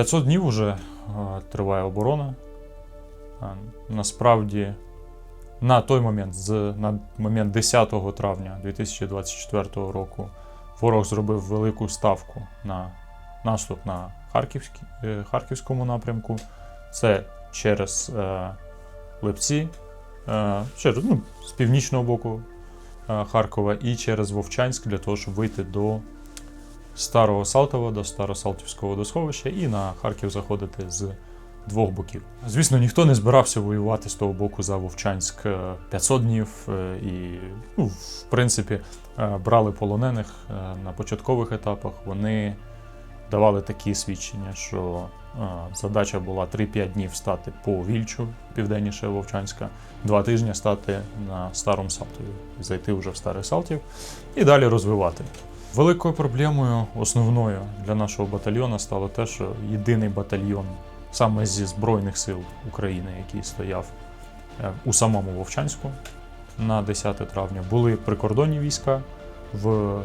500 днів уже е, триває оборона. Е, Насправді, на той момент, з, на момент 10 травня 2024 року, ворог зробив велику ставку на наступ на Харківський, е, Харківському напрямку. Це через е, Липці, е, через, ну, з північного боку е, Харкова і через Вовчанськ для того, щоб вийти до Старого Салтова, до Старосалтівського водосховища і на Харків заходити з двох боків. Звісно, ніхто не збирався воювати з того боку за Вовчанськ е, 500 днів е, і, ну, в принципі, е, брали полонених е, на початкових етапах. Вони давали такі свідчення, що е, задача була 3-5 днів стати по Вільчу, південніше Вовчанська, два тижні стати на Старому Салтові, зайти вже в Старий Салтів і далі розвивати. Великою проблемою основною для нашого батальйону стало те, що єдиний батальйон саме зі Збройних сил України, який стояв е, у самому Вовчанську на 10 травня, були прикордонні війська в,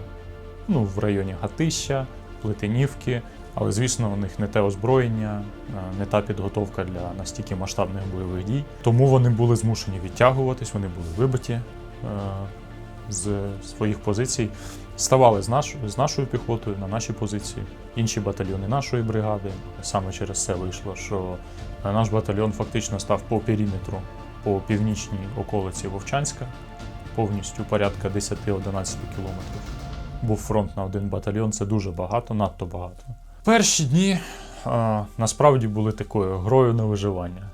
ну, в районі Гатища, Плетенівки, але звісно, у них не те озброєння, е, не та підготовка для настільки масштабних бойових дій. Тому вони були змушені відтягуватись, вони були вибиті е, з своїх позицій, ставали з, наш, з нашою піхотою на наші позиції, інші батальйони нашої бригади. Саме через це вийшло, що е, наш батальйон фактично став по периметру по північній околиці Вовчанська, повністю порядка 10-11 кілометрів. Був фронт на один батальйон, це дуже багато, надто багато. Перші дні а, насправді були такою грою на виживання,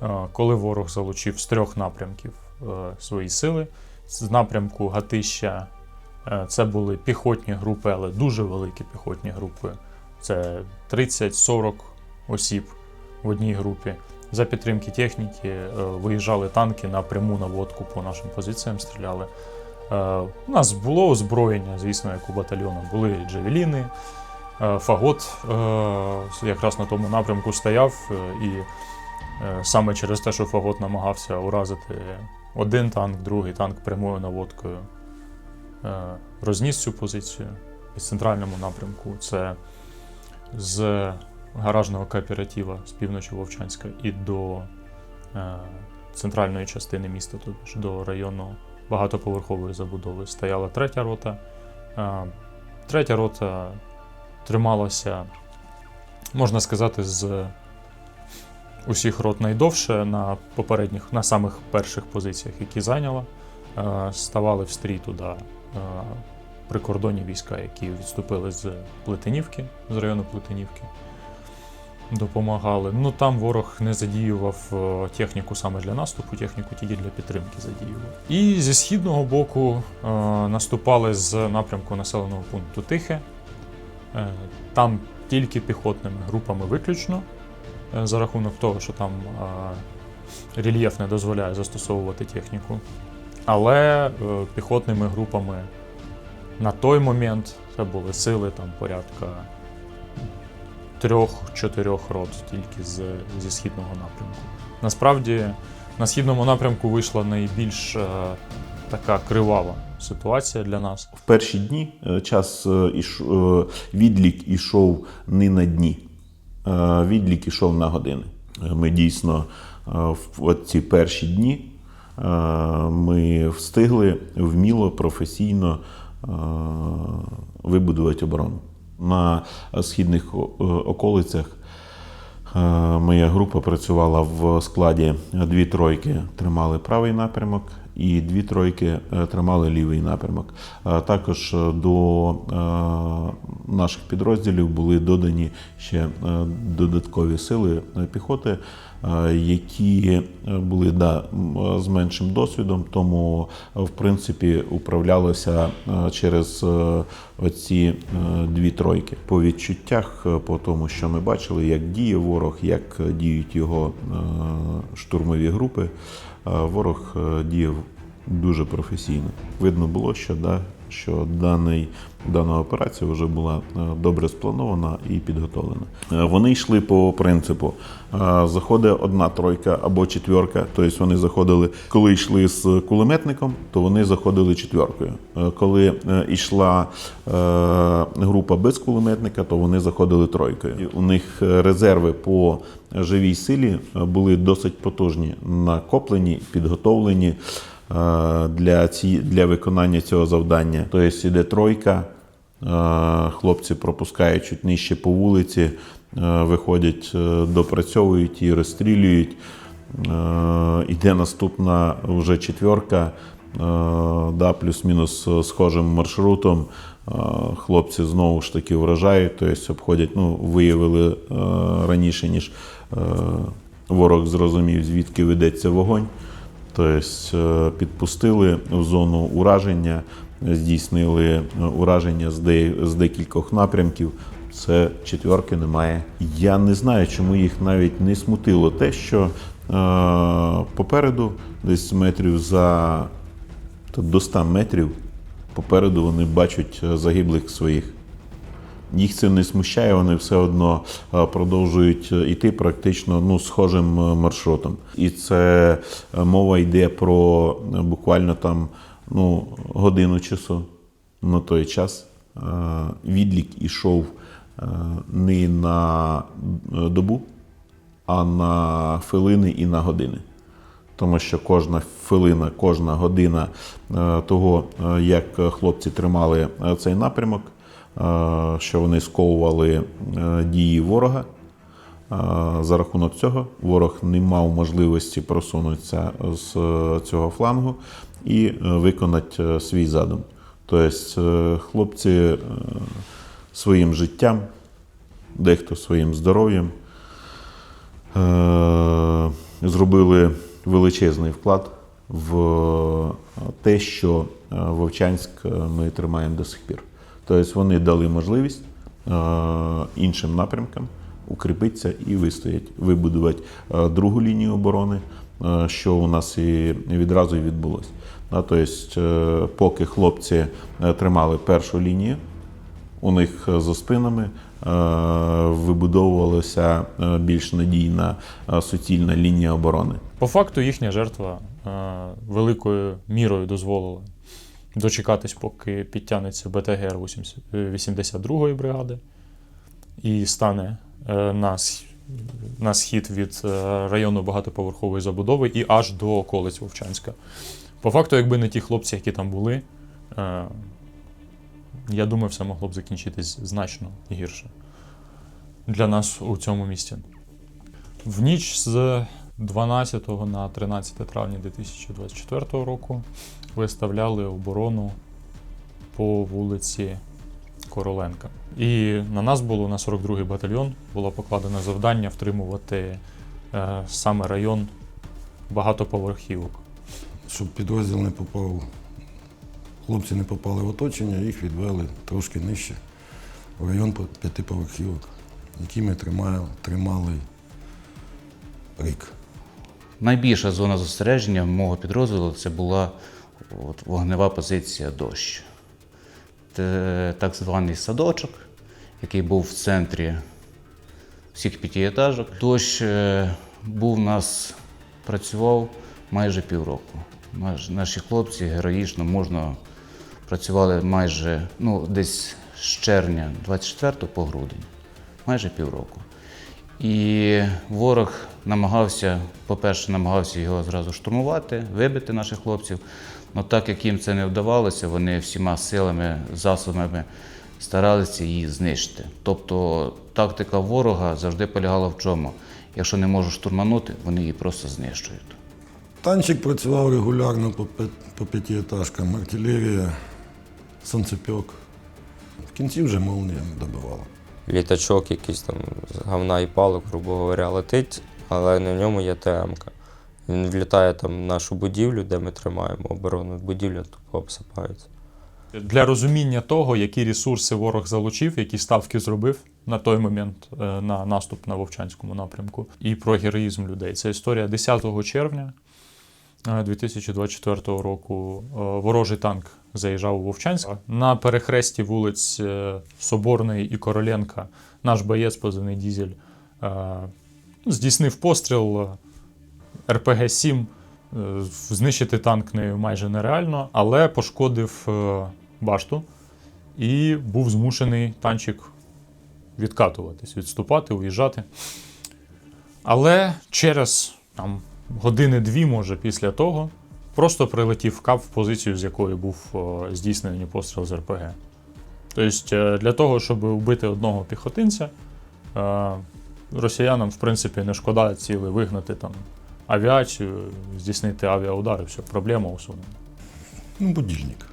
а, коли ворог залучив з трьох напрямків е, свої сили. З напрямку Гатища е, це були піхотні групи, але дуже великі піхотні групи. Це 30-40 осіб в одній групі. За підтримки техніки е, виїжджали танки напряму наводку по нашим позиціям, стріляли. Е, У нас було озброєння, звісно, як у батальйону. Були джавеліни, е, фагот е, якраз на тому напрямку стояв, е, і е, саме через те, що фагот намагався уразити один танк, другий танк прямою наводкою, е, розніс цю позицію. В центральному напрямку це з гаражного кооператива з півночі Вовчанська і до е, центральної частини міста, тобто до району багатоповерхової забудови стояла третя рота. Е, Третя рота трималася, можна сказати, з усіх рот найдовше на попередніх, на самих перших позиціях, які зайняла. Е, Ставали в стрій туди е, прикордонні війська, які відступили з Плетенівки, з району Плетенівки. Допомагали. Ну там ворог не задіював е, техніку саме для наступу, техніку тільки для підтримки задіював. І зі східного боку е, наступали з напрямку населеного пункту Тихе. Е, там тільки піхотними групами виключно, е, за рахунок того, що там е, рельєф не дозволяє застосовувати техніку. Але е, піхотними групами на той момент це були сили там порядка трьох-чотирьох рот тільки з, зі східного напрямку. Насправді на східному напрямку вийшла найбільш е, така кривава ситуація для нас. В перші дні е, час відлік ішов не на дні, відлік ішов на години. Ми дійсно в ці перші дні ми встигли вміло, професійно е, вибудувати оборону. На східних е, околицях Е, Моя група працювала в складі дві тройки тримали правий напрямок, і дві тройки е, тримали лівий напрямок. Е, Також е, до е, наших підрозділів були додані ще е, додаткові сили е, піхоти, е, які е, були да, з меншим досвідом, тому е, в принципі управлялося е, через е, оці е, дві тройки. По відчуттях, е, по тому, що ми бачили, як діє ворог, як е, діють його е, штурмові групи, е, ворог е, діяв дуже професійно. Видно було, що, да, що даний, дана операція вже була е, добре спланована і підготовлена. Е, Вони йшли по принципу: е, заходить одна тройка або четверка. Тобто вони заходили, коли йшли з кулеметником, то вони заходили четверкою. Коли йшла група без кулеметника, то вони заходили тройкою. У них резерви по живій силі були досить потужні, накоплені, підготовлені для, ці, для виконання цього завдання. Тобто іде тройка, е, хлопці пропускають чуть нижче по вулиці, е, виходять, е, допрацьовують і розстрілюють. Е, Іде наступна вже четверка, е, да, плюс-мінус е, схожим маршрутом. Е, Хлопці знову ж таки вражають, тобто обходять, ну, виявили е, раніше, ніж е, ворог зрозумів, звідки ведеться вогонь. Тобто підпустили в зону ураження, здійснили е, ураження з, декількох напрямків. Це четверки немає. Я не знаю, чому їх навіть не смутило те, що е, попереду, десь метрів за до 100 метрів, попереду вони бачать загиблих своїх. Їх це не смущає, вони все одно е, продовжують е, йти практично ну, схожим е, маршрутом. І це е, мова йде про е, буквально там ну, годину часу на той час. Е, Відлік ішов е, не на е, добу, а на хвилини і на години. Тому що кожна хвилина, кожна година е, того, е, як хлопці тримали е, цей напрямок, е, що вони сковували е, дії ворога. е, За рахунок цього ворог не мав можливості просунутися з е, цього флангу і е, виконати е, свій задум. Тобто е, хлопці е, своїм життям, дехто своїм здоров'ям е, зробили величезний вклад в те, що е, Вовчанськ е, ми тримаємо до сих пір. Тобто вони дали можливість е, іншим напрямкам укріпитися і вистоять, вибудувати е, другу лінію оборони, е, що у нас і відразу і відбулося. Тобто, поки хлопці тримали першу лінію, у них за спинами вибудовувалася більш надійна суцільна лінія оборони. По факту їхня жертва великою мірою дозволила дочекатись, поки підтягнеться БТГР 80 е, 82-ї бригади і стане е, на, на схід від е, району багатоповерхової забудови і аж до околиць Вовчанська. По факту, якби не ті хлопці, які там були, я думаю, все могло б закінчитись значно гірше для нас у цьому місті. В ніч з 12 на 13 травня 2024 року виставляли оборону по вулиці Короленка. І на нас було на 42-й батальйон було покладено завдання втримувати е, саме район багатоповерхівок. щоб підрозділ не попав, хлопці не попали в оточення, їх відвели трошки нижче в район п'ятиповерхівок, які ми тримали, тримали рік. Найбільша зона зосередження мого підрозділу це була от, вогнева позиція дощ. Це так званий садочок, який був в центрі всіх п'ятиетажок. Дощ е, був у нас, працював майже півроку. Наші хлопці героїчно можна працювали майже ну, десь з червня 24 по грудень, майже півроку. І ворог намагався, по-перше, намагався його зразу штурмувати, вибити наших хлопців. Але так як їм це не вдавалося, вони всіма силами, засобами старалися її знищити. Тобто тактика ворога завжди полягала в чому? Якщо не можуть штурманути, вони її просто знищують. Танчик працював регулярно по, по п'ятиетажкам, артилерія, санцепьок. В кінці вже молнія добивала. Літачок якийсь там з говна і палок, грубо говоря, летить, але на ньому є ТМ-ка. Він влітає там в нашу будівлю, де ми тримаємо оборону. Будівля тупо обсипається. Для розуміння того, які ресурси ворог залучив, які ставки зробив на той момент е, на наступ на Вовчанському напрямку, і про героїзм людей. Це історія 10 червня 2024 року е, ворожий танк заїжджав у Вовчанськ. На перехресті вулиць е, Соборної і Короленка наш боєць, позивний Дізель, е, здійснив постріл е, РПГ-7. Е, Знищити танк не майже нереально, але пошкодив е, башту і був змушений танчик відкатуватись, відступати, уїжджати. Але через там, години-дві, може, після того, просто прилетів кап в позицію, з якої був здійснений постріл з РПГ. Тобто, е, для того, щоб вбити одного піхотинця, е, росіянам, в принципі, не шкода ціли вигнати там авіацію, здійснити авіаудар, і все, проблема усунена. Ну, будильник.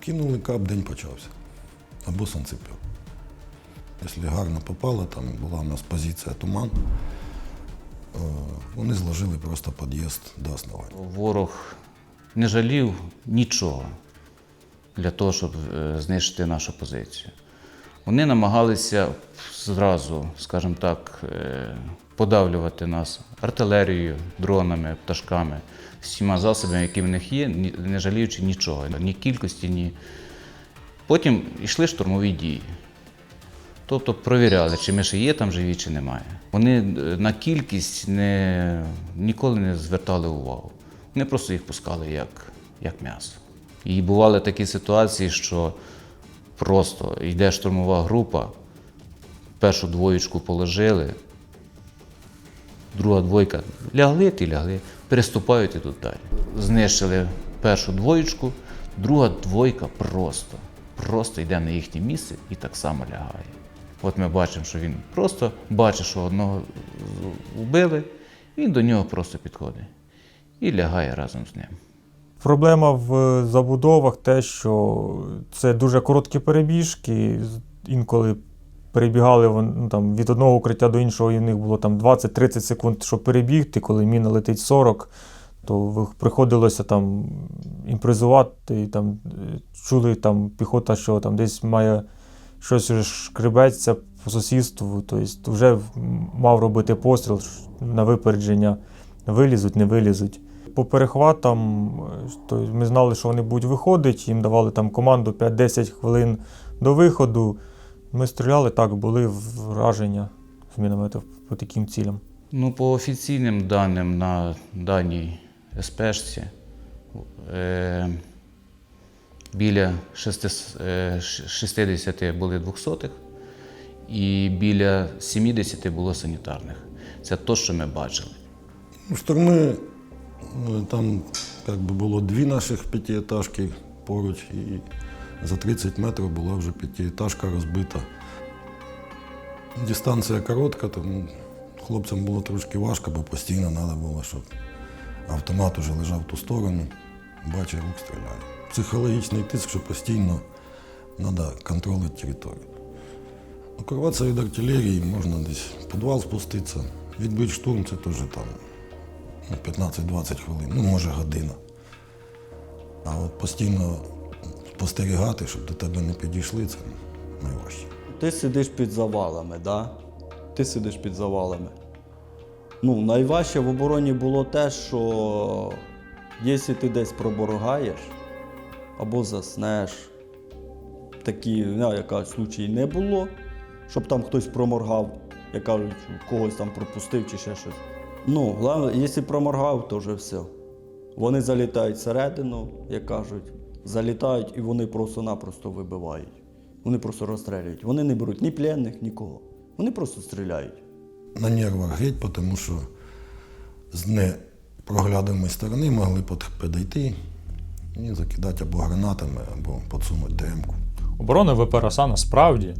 Кинули кап, день почався. Або санцепьок. Якщо гарно попало, там була у нас позиція туман, е, вони зложили просто під'їзд до основання. Ворог не жалів нічого для того, щоб е, знищити нашу позицію. Вони намагалися зразу, скажімо так, е, подавлювати нас артилерією, дронами, пташками, всіма засобами, які в них є, не жаліючи нічого, ні кількості, ні. Потім йшли штурмові дії. Тобто провіряли, чи ми ще є там живі, чи немає. Вони е, на кількість не, ніколи не звертали увагу. Вони просто їх пускали як, як м'ясо. І бували такі ситуації, що просто йде штурмова група, першу двоєчку положили, друга двойка лягли, ті лягли, переступають і тут далі. Знищили першу двоєчку, друга двойка просто, просто йде на їхнє місце і так само лягає. От ми бачимо, що він просто бачить, що одного вбили, він до нього просто підходить і лягає разом з ним. Проблема в забудовах те, що це дуже короткі перебіжки. Інколи перебігали ну, там, від одного укриття до іншого, і в них було там 20-30 секунд, щоб перебігти. Коли міна летить 40, то приходилося там імпровізувати. І, там, чули там піхота, що там десь має щось шкребеться по сусідству. Тобто вже мав робити постріл на випередження. Вилізуть, не вилізуть. По перехватам е, то ми знали, що вони будуть виходити, їм давали там команду 5-10 хвилин до виходу. Ми стріляли так, були враження з мінометів по таким цілям. Ну, по офіційним даним на даній СПшці біля шести- е, ш- 60 були двохсотих і біля 70 було санітарних. Це те, що ми бачили. Ну, Штурми, е, там як би було дві наших п'ятиэтажки поруч, і за 30 метрів була вже п'ятиэтажка розбита. Дистанція коротка, тому хлопцям було трошки важко, бо постійно треба було, щоб автомат уже лежав в ту сторону, бачив, рук стріляє. Психологічний тиск, що постійно треба контролювати територію. Укриватися від артилерії можна десь підвал спуститися. Відбити штурм це теж там ну, 15-20 хвилин, ну може година. А от постійно спостерігати, щоб до тебе не підійшли, це найважче. Ти сидиш під завалами, да? Ти сидиш під завалами. Ну, найважче в обороні було те, що якщо ти десь проборгаєш або заснеш, такі, ну, як случаї не було, щоб там хтось проморгав, як кажуть, когось там пропустив чи ще щось. Ну, головне, якщо проморгав, то вже все. Вони залітають всередину, як кажуть, залітають і вони просто-напросто вибивають. Вони просто розстрілюють. Вони не беруть ні пленних, нікого. Вони просто стріляють. На нервах геть, тому що з непроглядної сторони могли під- підійти і закидати або гранатами, або підсунути ДМ-ку. Оборона ВПРС насправді е,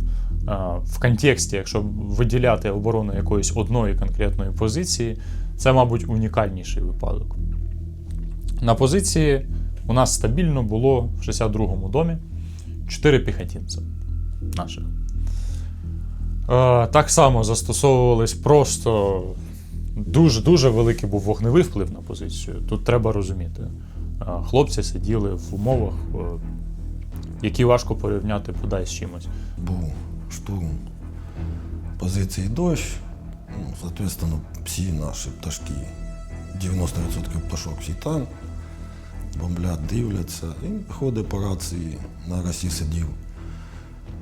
в контексті, якщо виділяти оборону якоїсь одної конкретної позиції, це, мабуть, унікальніший випадок. На позиції у нас стабільно було в 62-му домі 4 піхотинця наших. Е, Так само застосовувались просто дуже дуже великий був вогневий вплив на позицію. Тут треба розуміти. Хлопці сиділи в умовах, е, які важко порівняти бодай з чимось. Був штурм позиції дощ, ну, всі наші пташки 90% пташок всі там, бомблять, дивляться. І ходить по рації, на Росі сидів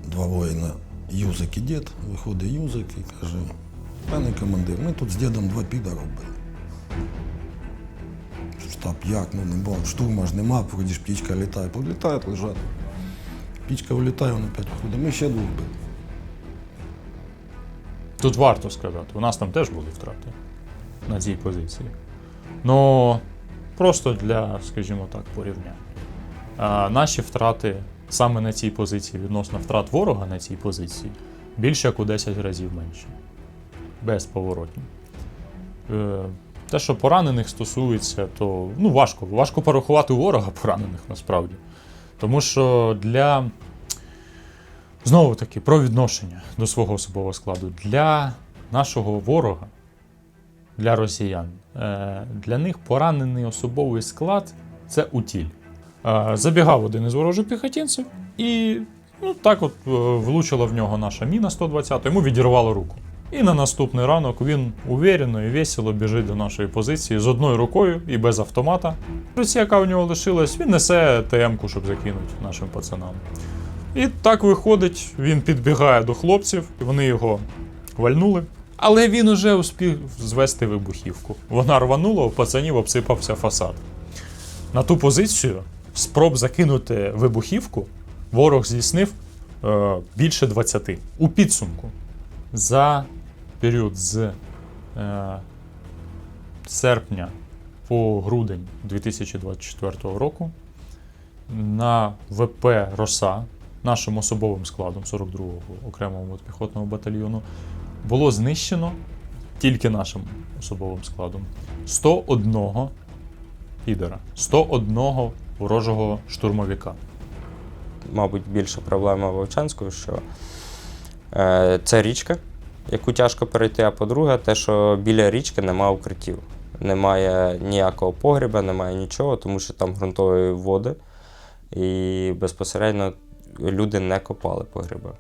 два воїна, Юзик і дід. Виходить Юзик і каже, пане командир, ми тут з дідом два піда робили. Штаб як, ну не штурма ж нема, ж птічка літає, прилітає, лежать. Птічка вилітає, він опять виходить, ми ще двох били. Тут варто сказати, у нас там теж були втрати на цій позиції. Ну, просто для, скажімо так, порівняння. А, наші втрати саме на цій позиції відносно втрат ворога на цій позиції більше як у 10 разів менше. Безповоротні. Те, що поранених стосується, то ну, важко. Важко порахувати ворога поранених насправді. Тому що для Знову таки, про відношення до свого особового складу. Для нашого ворога, для росіян, е, для них поранений особовий склад це утіль. Е, Забігав один із ворожих піхотинців, і ну, так от е, влучила в нього наша міна 120, йому відірвало руку. І на наступний ранок він уверено і весело біжить до нашої позиції з одною рукою і без автомата. Руці, яка у нього лишилась, він несе ТМ-ку, щоб закинути нашим пацанам. І так виходить, він підбігає до хлопців, і вони його вальнули. Але він уже успів звести вибухівку. Вона рванула, у пацанів обсипався фасад. На ту позицію спроб закинути вибухівку ворог здійснив е, більше 20. У підсумку за період з е, серпня по грудень 2024 року на ВП Роса нашим особовим складом 42-го окремого мотопіхотного батальйону було знищено тільки нашим особовим складом 101 підера, 101 ворожого штурмовика. мабуть, більша проблема Вовчанської, що е, це річка, яку тяжко перейти. А по-друге, те, що біля річки немає укриттів. Немає ніякого погріба, немає нічого, тому що там ґрунтові води. І безпосередньо люди не копали погріба.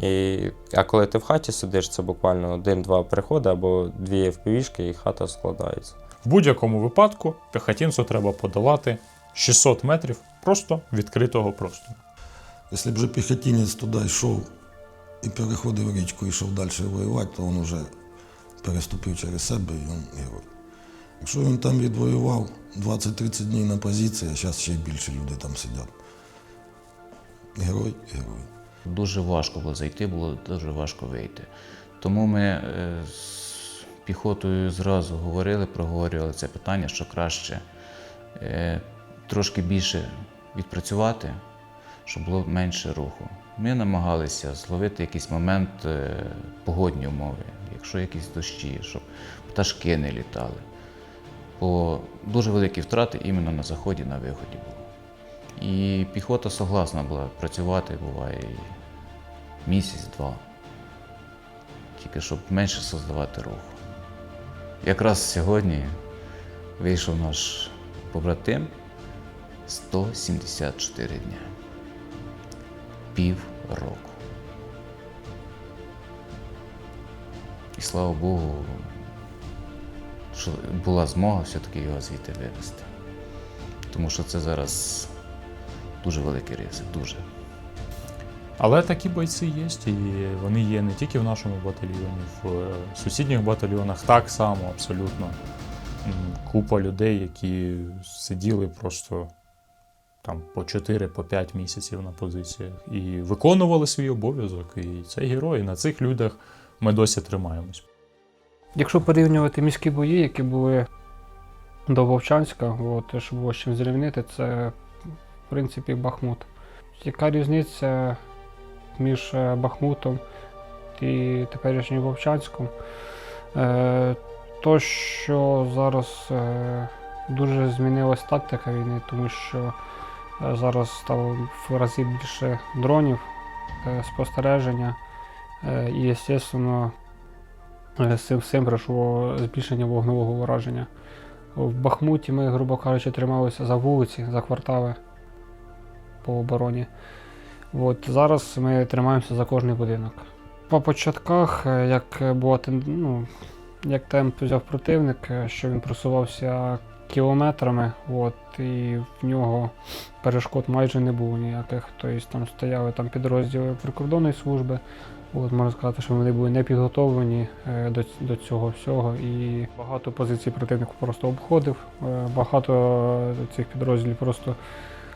І, а коли ти в хаті сидиш, це буквально один-два приходи або дві впівішки, і хата складається. В будь-якому випадку пехотинцю треба подолати 600 метрів просто відкритого простору. Якщо б вже піхотинець туди йшов і переходив річку йшов далі воювати, то він вже переступив через себе і він герой. Якщо він там відвоював 20-30 днів на позиції, а зараз ще більше людей там сидять. Герой, герой. Дуже важко було зайти, було дуже важко вийти. Тому ми е, з піхотою зразу говорили, проговорювали це питання, що краще е, трошки більше відпрацювати, щоб було менше руху. Ми намагалися зловити якийсь момент е, погодні умови, якщо якісь дощі, щоб пташки не літали. Бо дуже великі втрати іменно на заході, на виході було. І піхота согласна була працювати, буває місяць-два. Тільки щоб менше создавати руху. Якраз сьогодні вийшов наш побратим 174 дня. Пів року. І слава Богу, що була змога все-таки його звідти вивезти. Тому що це зараз дуже великий ризик, дуже. Але такі бойці є, і вони є не тільки в нашому батальйоні, в е, сусідніх батальйонах так само абсолютно. Купа людей, які сиділи просто там по 4-5 місяців на позиціях і виконували свій обов'язок. І це герої. На цих людях ми досі тримаємось. Якщо порівнювати міські бої, які були до Вовчанська, от, щоб було чим зрівнити, це в принципі Бахмут. Яка різниця між е, Бахмутом і теперішнім Вовчанськом? Е, то, що зараз е, дуже змінилась тактика війни, тому що зараз стало в рази більше дронів, е, спостереження е, і, звісно, Е, з цим всім пройшло збільшення вогневого ураження. В Бахмуті ми, грубо кажучи, трималися за вулиці, за квартали по обороні. От зараз ми тримаємося за кожний будинок. По початках, е, як була ну, як темп взяв противник, е, що він просувався кілометрами, от, і в нього перешкод майже не було ніяких. Тобто там стояли там підрозділи прикордонної служби. От, можна сказати, що вони були не підготовлені е, до, до цього всього. І багато позицій противник просто обходив. Е, багато цих підрозділів просто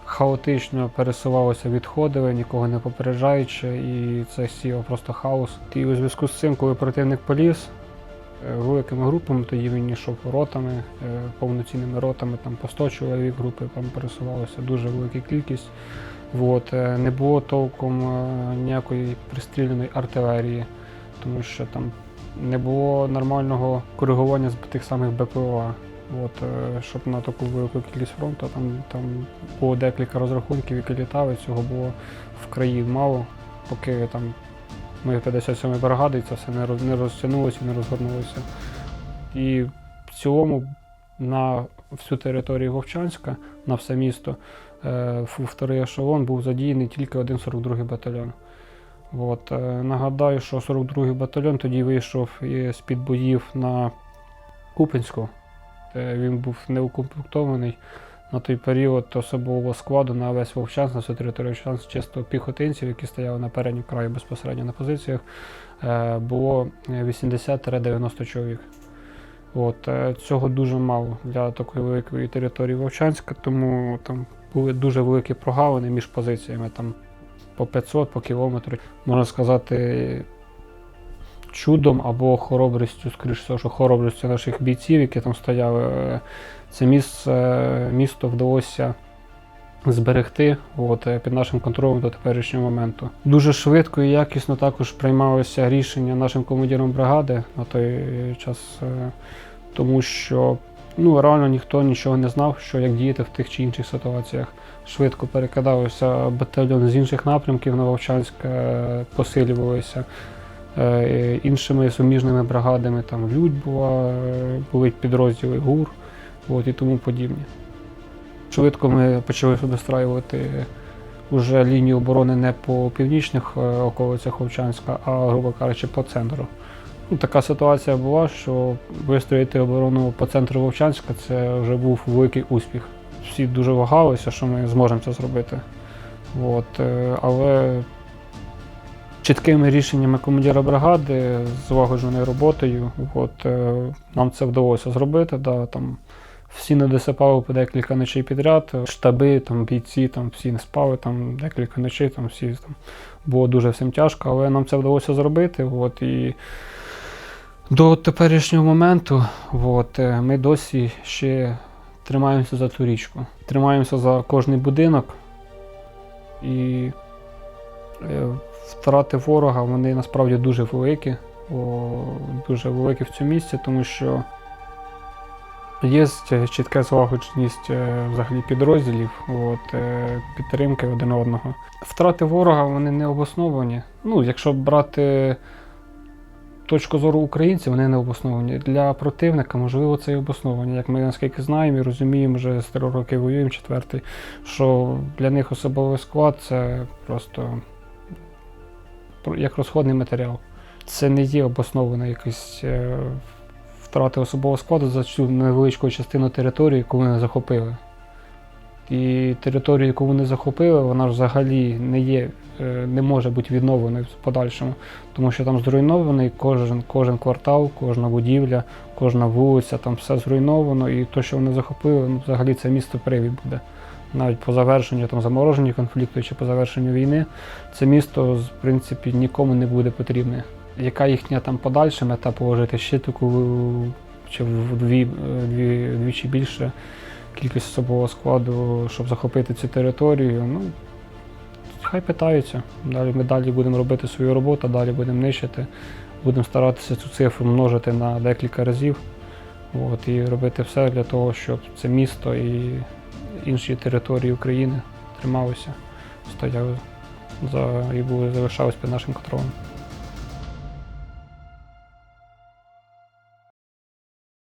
хаотично пересувалося, відходили, нікого не попереджаючи, і це сіяв просто хаос. І у зв'язку з цим, коли противник поліз, великими групами, тоді він йшов ротами, е, повноцінними ротами, там по 100 чоловік групи там пересувалося дуже велика кількість. От, е, не було толком е, ніякої пристріляної артилерії, тому що там не було нормального коригування з тих самих БПЛА. От, е, щоб на таку велику кількість фронту, там, там було декілька розрахунків, які літали, цього було в вкраї мало, поки там ми 57 бригади, і це все не, роз, не розтягнулося, не розгорнулося. І в цілому на всю територію Вовчанська, на все місто, е, вторий ешелон був задіяний тільки один 42-й батальйон. От, е, нагадаю, що 42-й батальйон тоді вийшов з-під боїв на Купенську. Е, Він був неукомплектований на той період особового складу на весь Вовчанськ, на всю територію Вовчанськ, чисто піхотинців, які стояли на передньому краї безпосередньо на позиціях, е, було 80-90 чоловік. От, е, цього дуже мало для такої великої території Вовчанська, тому там були дуже великі прогалини між позиціями, там по 500, по кілометру. Можна сказати, чудом або хоробрістю, скоріш всього, що хоробрістю наших бійців, які там стояли, е, це місце, місто вдалося зберегти от, е, під нашим контролем до теперішнього моменту. Дуже швидко і якісно також приймалося рішення нашим командиром бригади на той час, е, тому що ну, реально ніхто нічого не знав, що як діяти в тих чи інших ситуаціях. Швидко перекидався батальйон з інших напрямків на Вовчанськ, е, посилювалися е, іншими суміжними бригадами, там Людь була, е, були підрозділи ГУР от, і тому подібне. Швидко ми почали вистраювати вже лінію оборони не по північних е, околицях Вовчанська, а, грубо кажучи, по центру. Ну, така ситуація була, що вистроїти оборону по центру Вовчанська це вже був великий успіх. Всі дуже вагалися, що ми зможемо це зробити. От, е, але чіткими рішеннями командира бригади, злагодженою роботою, от, е, нам це вдалося зробити. Да, там, всі не досипали по декілька ночей підряд, штаби, там, бійці, там, всі не спали там, декілька ночей, там, всі, там, було дуже всім тяжко, але нам це вдалося зробити. От, і до теперішнього моменту от, е, ми досі ще тримаємося за цю річку. Тримаємося за кожний будинок. І е, втрати ворога вони насправді дуже великі, о, дуже великі в цьому місці, тому що є чітка злагодженість е, взагалі підрозділів, от, е, підтримки один одного. Втрати ворога вони не обосновані. Ну, якщо брати точку зору українців, вони не обосновані. Для противника, можливо, це і обосновані. Як ми наскільки знаємо і розуміємо, вже з три роки воюємо четвертий, що для них особовий склад це просто про- як розходний матеріал. Це не є обоснована якась е, втрати особового складу за цю невеличку частину території, яку вони захопили. І територію, яку вони захопили, вона ж взагалі не є, е, не може бути відновленою в подальшому, тому що там зруйнований кожен, кожен квартал, кожна будівля, кожна вулиця, там все зруйновано, і те, що вони захопили, ну, взагалі це місто привід буде. Навіть по завершенню там замороження конфлікту чи по завершенню війни, це місто, в принципі, нікому не буде потрібне. Яка їхня там подальша мета положити ще таку чи вдві, дві, вдвічі більше кількість особового складу, щоб захопити цю територію. Ну, хай питаються. Далі ми далі будемо робити свою роботу, далі будемо нищити, будемо старатися цю цифру множити на декілька разів. От, і робити все для того, щоб це місто і інші території України трималися, стояли за і були залишались під нашим контролем.